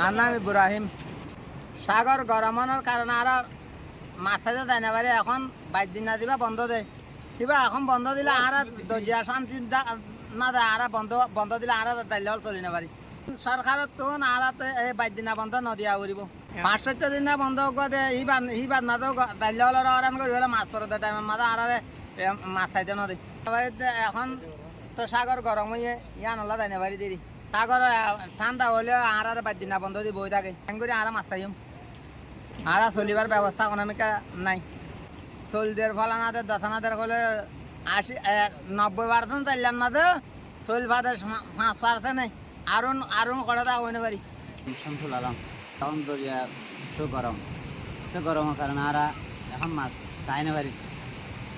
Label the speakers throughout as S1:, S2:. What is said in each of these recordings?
S1: আর নাম ইব্রাহিম। সাগর গরমানোর কারণে আর মাথাতে দেয় না পারে এখন বাইর দিন না দিবা বন্ধ দেয় কিবা এখন বন্ধ দিলে আর দজিয়া শান্তি দা- না দেয় আর বন্ধ বন্ধ দিলে আর দাইলে চলি না পারি। সরকারের তো আর এই বাইর দিনা বন্ধ নদিয়া করিব পাঁচষট্টি দিন না বন্ধ করে হিবার হিবার না তো দাইলে হলে অরান করি হলে মাছ পড়তে টাইমের মাথা আর মাছ খাইতে নদী। এখন তো সাগর গরম হয়ে ইয়ান হলা দেয় না বাড়ি দেরি। আহ, ঠান্ডা হলে আর আর বাইর দিনা বন্ধ দিয়ে বই থাকে। এম করে আর মাছ খাইম আর চলিবার ব্যবস্থা অনামিকা নাই। চলদের ফলানাদের দশানাদের হলে আশি নব্বই পার্সেন্ট চাইলাম মাঝে চল ভাদের পাঁচ পার্সেন্ট আরুন আরুন করে দেওয়া হইতে পারি
S2: শামসুল আলম তখন দরিয়া তো গরম তো গরমের কারণে আর এখন মাছ চাই না পারি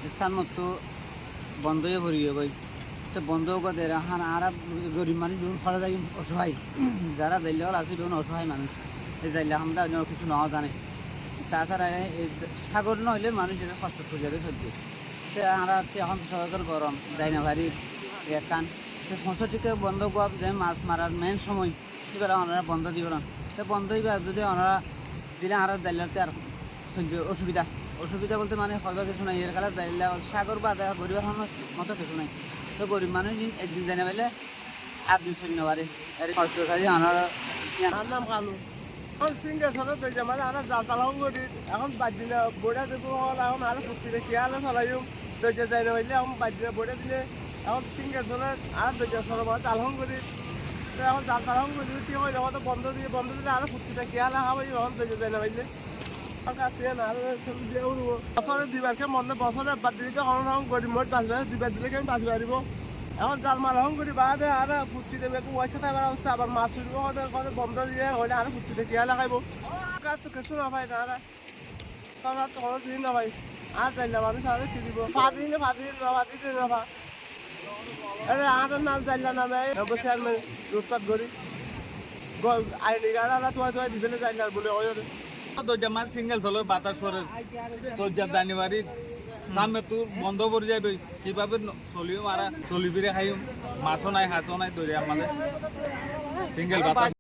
S2: স্থান মতো বন্ধই ভরিয়ে গই তো বন্ধ করে এখন আর গরিব মানুষ যখন খরা যাই অসহায়। যারা যাইলে হল আছে যখন অসহায় মানুষ। যাইলে আমরা অন্য কিছু নাও জানে। তাছাড়া সাগর নহলে মানুষ এটা কষ্ট করে যাবে চলছে তো আমরা এখন সরকার গরম যাই না পারি কান। তো পঁয়ষট্টিকে বন্ধ করা যে মাছ মারার মেন সময় সেগুলো ওনারা বন্ধ দিব না? তো বন্ধ দিবা যদি ওনারা দিলে আর দাইলাতে আর অসুবিধা। অসুবিধা বলতে মানে হয়তো কিছু নাই। এর কালে দাইলা সাগর বা গরিবের মতো কিছু নাই। তো গরিব মানুষ একদিন জানে পেলে আর দিন চলি পারে
S3: নাম কালু এখন সিঙ্গে সরে তো যে মানে আমরা জাল তালাও এখন বাদ দিলে বোর্ডে দেবো এখন আরও ফুটি রেখে আলো চালাইম। দরজা যাই না এখন বাদ দিলে বোর্ডে দিলে, এখন সিঙ্গে সরে আর দরজা সরে মানে তো এখন জাল তালহং করি, কি হয় যখন বন্ধ দিয়ে, বন্ধ দিলে আরও ফুটি রেখে আলো খাবাই এখন দরজা যাই না হইলে বছরে দিবারকে মনে বছরে বাদ দিলে এখন এখন গরিব মোট বাঁচবে, দিবার দিলে কেমন বাঁচবে পারিব। এখন জাল মাল হং করি বাদে আর ফুটি দেবে পয়সা থাকবার অবস্থা, আবার মাছ কত বন্ধ দিয়ে হলে আর ফুটি দেখি আর লাগাইব। না ভাই তারা তারা তো কোনো দিন না ভাই, আর চাইলে মানুষ আর কি দিব ফাঁদি না ফাঁদি না ফাঁদি না ফা আরে আর নাম চাইলে নামে বসে আর লুটপাট করি। আইনি গাড়া তোমার তোমার দিবে চাইলে বলে, ওই
S4: দরজা মাছ সিঙ্গেল হলো বাতাসরের দরজা জানুয়ারি, সামনে তোর বন্ধ করে যাবে। কীভাবে চলিও মারা চলিবিরে খাইম মাছও নাই, হাঁচও নাই দরিয়া মানে সিঙ্গেল বাতাস।